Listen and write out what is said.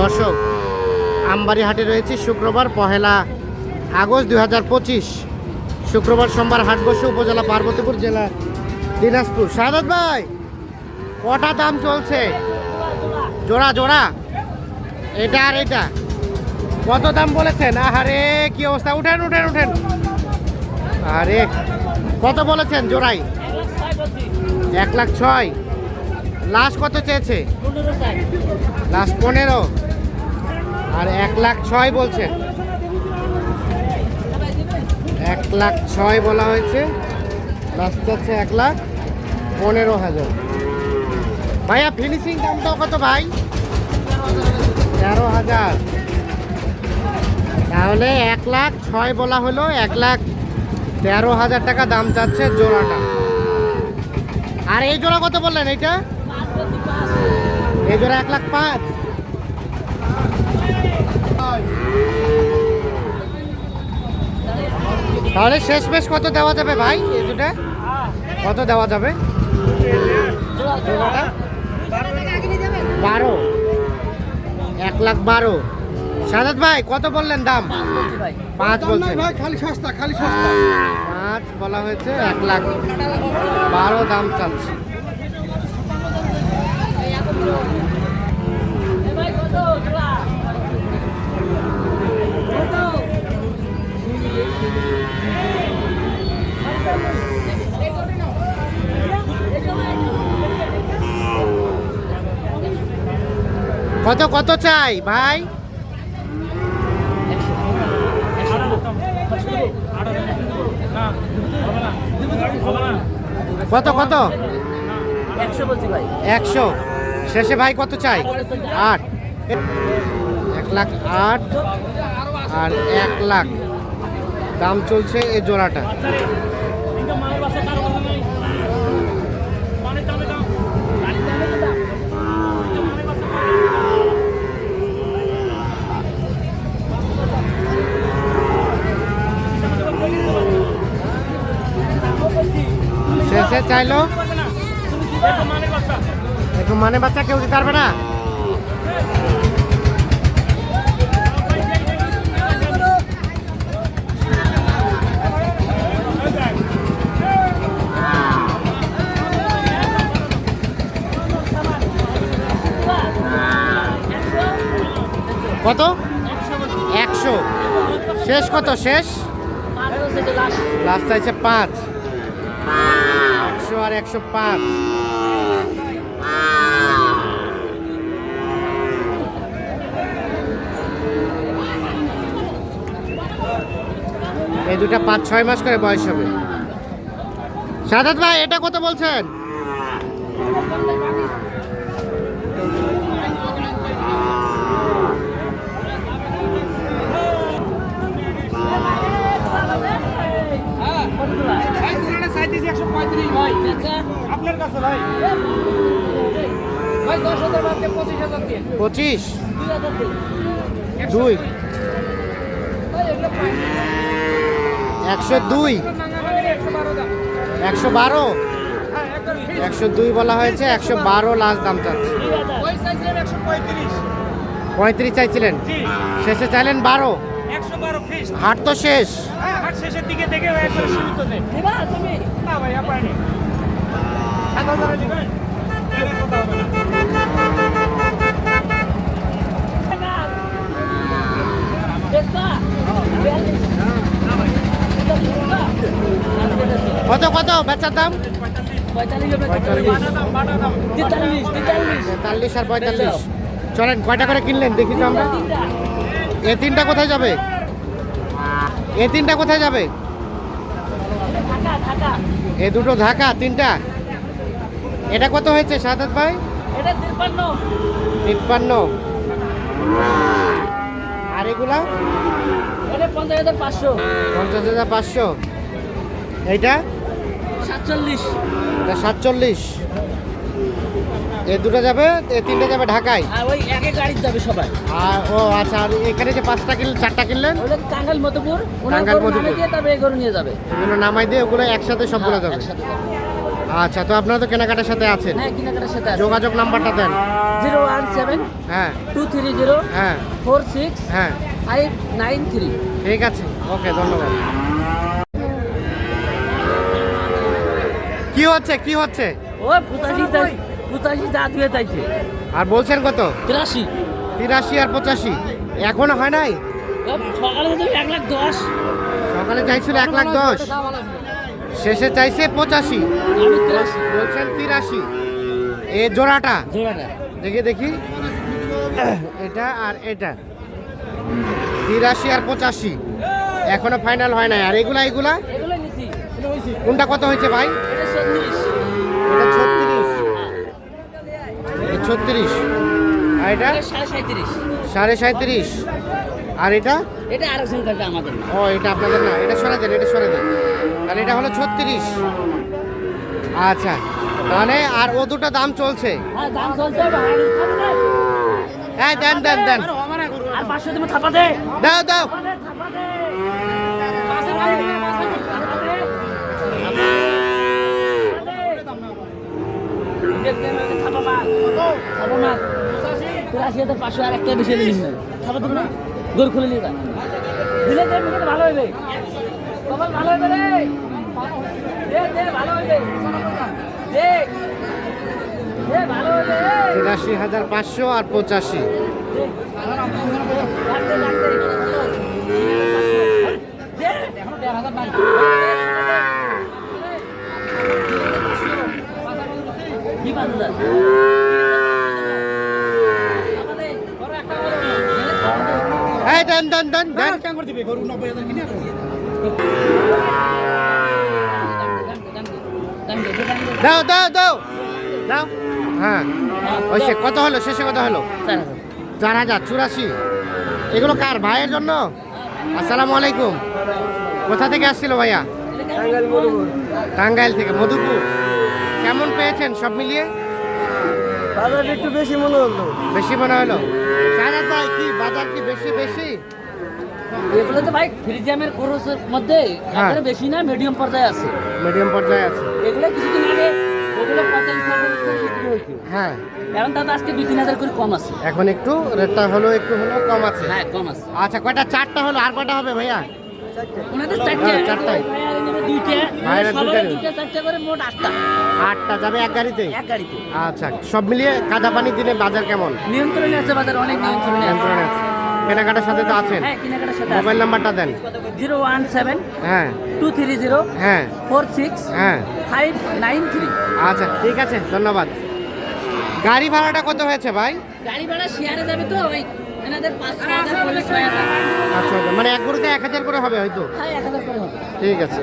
দর্শক আমবাড়ি হাটে রয়েছে শুক্রবার পহেলা আগস্ট দুই হাজার পঁচিশ। শুক্রবার সোমবার হাট বসে উপজেলা পার্বতীপুর জেলা দিনাজপুর। সাদত ভাই কটা দাম চলছে? জোড়া জোড়া। এটা আর এটা। কত দাম বলেছেন? আরে কি অবস্থা? উঠেন উঠেন উঠেন। আরে কত বলেছেন জোড়াই? এক লাখ ছয়। লাস্ট কত চেয়েছে? লাস্ট পনেরো। আর এক লাখ ছয় বলছেন এক লাখ ছয় বলা হয়েছে। লাস্ট হচ্ছে এক লাখ পনেরো হাজার। ভাইয়া ফিনিশিং দামটাও কত ভাই? তেরো হাজার। তাহলে এক লাখ ছয় বলা হলো, এক লাখ তেরো হাজার টাকা দাম চাচ্ছে জোড়াটা। আর এই জোড়া কত বললেন এইটা? এই জোড়া এক লাখ পাঁচ। তাহলে শেষ বেশ কত দেওয়া যাবে ভাই এই কত দেওয়া যাবে? বারো। এক লাখ বারো। সাদাত ভাই, কত বললেন দাম? পাঁচ বলছেন। খালি সস্তা খালি সস্তা পাঁচ বলা হয়েছে এক লাখ বারো দাম চালছে কত কত কত চাই, ভাই? কত কত? একশো। শেষে ভাই কত চাই? আট। এক লাখ আট আর এক লাখ। দাম চলছে এ জোড়াটা। চাইলো। একটু মানে বাচ্চা কেউ দিতে পারবে না? কত? একশো। শেষ কত? শেষ? লাস্ট চাইছে পাঁচ। একশো আর একশো পাঁচ। এই দুটা পাঁচ, ছয় মাস করে বয়স হবে। সাদাত ভাই, এটা কত বলছেন ভাই পুরানো সাইজ একশো পঁয়ত্রিশ ভাই আপনার কাছে ভাই? ভাই দশ হাজার বাদ দিয়ে পঁচিশ হাজার দিন পঁচিশ? দুই একশো দুই? একশো বারো একশো হ্যাঁ। একশো দুই বলা হয়েছে একশো বারো লাস্ট দাম চাচ্ছে। ওই সাইজের একশো পঁয়ত্রিশ। চাইছিলেন? শেষে চাইলেন বারো? একশো বারো ফিক্সড হাট তো শেষ। হ্যাঁ হাট শেষের দিকে দেখে কত কত? বেচার দাম? তেতাল্লিশ আর পঁয়তাল্লিশ। চলেন, কয়টা করে কিনলেন? দেখি তো আমরা। এ তিনটা কোথায় যাবে? এ তিনটা কোথায় যাবে? এ দুটো ঢাকা তিনটা? এটা কত হয়েছে সাদাত ভাই? তিপ্পান্ন আর এগুলা? পঞ্চাশ হাজার পাঁচশো। পঞ্চাশ হাজার পাঁচশো। এইটা? সাতচল্লিশ। এটা সাতচল্লিশ। এ দুটো যাবে এ তিনটে যাবে ঢাকায়? আর ওই একে গাড়ি যাবে সবাই। আর ও আচ্ছা আর এখানে যে পাঁচটা কিনলেন চারটা কিনলেন? ওটা টাঙ্গাইল মধুপুর নামে মধুপুর। দিয়ে তবে এই গরু নিয়ে যাবে। এগুলো নামাই দিয়ে ওগুলো একসাথে সবগুলো হ্যাঁ, যাবে। একসাথে আচ্ছা তো আপনারা তো কেনাকাটার সাথে আছেন। হ্যাঁ কেনাকাটার সাথে আছে। যোগাযোগ নাম্বারটা দেন। জিরো ওয়ান সেভেন হ্যাঁ। টু থ্রি জিরো হ্যাঁ। ফোর সিক্স হ্যাঁ। Five nine three. ঠিক আছে। ওকে ধন্যবাদ। কি হচ্ছে কি হচ্ছে? ও পঁচাশি জাত হয়ে চাইছে আর বলছেন কত? তিরাশি। তিরাশি আর পঁচাশি। এখনও হয় নাই? সকালে এক লাখ দশ। সকালে চাইছিল এক লাখ দশ। শেষে চাইছে পঁচাশি। বলছেন তিরাশি। এ জোড়াটা? জোড়াটা। দেখি দেখি। এটা আর এটা। তিরাশি আর পঁচাশি। এখনও ফাইনাল হয় নাই। আর এগুলা এগুলা? কোনটা কত হয়েছে ভাই? এটা ছত্রিশ ছত্রিশ। আর এটা? সাড়ে সাঁত্রিশ আর এটা? এটা আরেকজন কাটবে আমাদের ও এটা আপনাদের না। এটা সরে দেন এটা সরে দেন। তাহলে এটা হলো ছত্রিশ। আচ্ছা মানে আর ও দুটো দাম চলছে। হ্যাঁ। হ্যাঁ দেন দেন দেন। আর দাও দাও থাপা দে, থাপা দে। পাঁচশো টাকা দিবে, পাঁচশো টাকা দে। দেখতে হবে, থাপা মার। থাপা মার। তিরাশি হাজার পাঁচশো আর একটা বেশি দিন না। থাপা দেবো না? খুলে নিয়ে যা। দিলে দে মুখে ভালো হইবে। কপাল ভালো হইবে রে। দে দে ভালো হইবে। দে। তিরাশি হাজার পাঁচশো আর পঁচাশি। দে এখনও দেড় হাজার নাই কি পাঁচ হাজার এই দেন দেন দেন দেন দাও দাও দাও। দাও। হ্যাঁ। ওই সে কত হলো? শেষে কত হলো? চার হাজার। চুরাশি। এগুলো কার ভাইয়ের জন্য? আসসালামু আলাইকুম। কোথা থেকে আসছিল ভাইয়া? টাঙ্গাইল থেকে মধুপুর। কেমন পেয়েছেন সব মিলিয়ে? একটু বেশি মনে হলো। বেশি মনে হলো? ভাই কি বাজার কি বেশি বেশি? এগুলো তো ভাই ফ্রিজিয়ামের খরচের মধ্যে হ্যাঁ। একেবারে বেশি না মিডিয়াম পর্যায়ে আছে। মিডিয়াম পর্যায়ে আছে। এগুলো কিছুদিন আগে ওগুলো পঁয়তাল্লিশ হ্যাঁ। এখন দাদা আজকে দুই তিন হাজার করে কম আছে। এখন একটু রেটটা হলো একটু হলো কম আছে। হ্যাঁ কম আছে। আচ্ছা কয়টা? চারটা হলো আর কয়টা হবে ভাইয়া? ওনাদের চারটে। হ্যাঁ, চারটাই। দুইটা চারটে করে মোট আটটা। আটটা যাবে এক গাড়িতে? এক গাড়িতে। আচ্ছা সব মিলিয়ে কাদা পানি দিনে বাজার কেমন? নিয়ন্ত্রণে আছে বাজার অনেক নিয়ন্ত্রণে নিয়ন্ত্রণে আছে। কেনাকাটার সাথে তো আছেন। হ্যাঁ কেনাকাটার সাথে মোবাইল নাম্বারটা দেন। জিরো ওয়ান সেভেন হ্যাঁ। টু থ্রি জিরো হ্যাঁ। ফোর সিক্স হ্যাঁ। Five nine three. আচ্ছা ঠিক আছে ধন্যবাদ। গাড়ি ভাড়াটা কত হয়েছে ভাই? গাড়ি ভাড়া শেয়ারে যাবে তো ওই আচ্ছা আচ্ছা, মানে এক গরুতে এক হাজার করে হবে হয়তো? হ্যাঁ ঠিক আছে।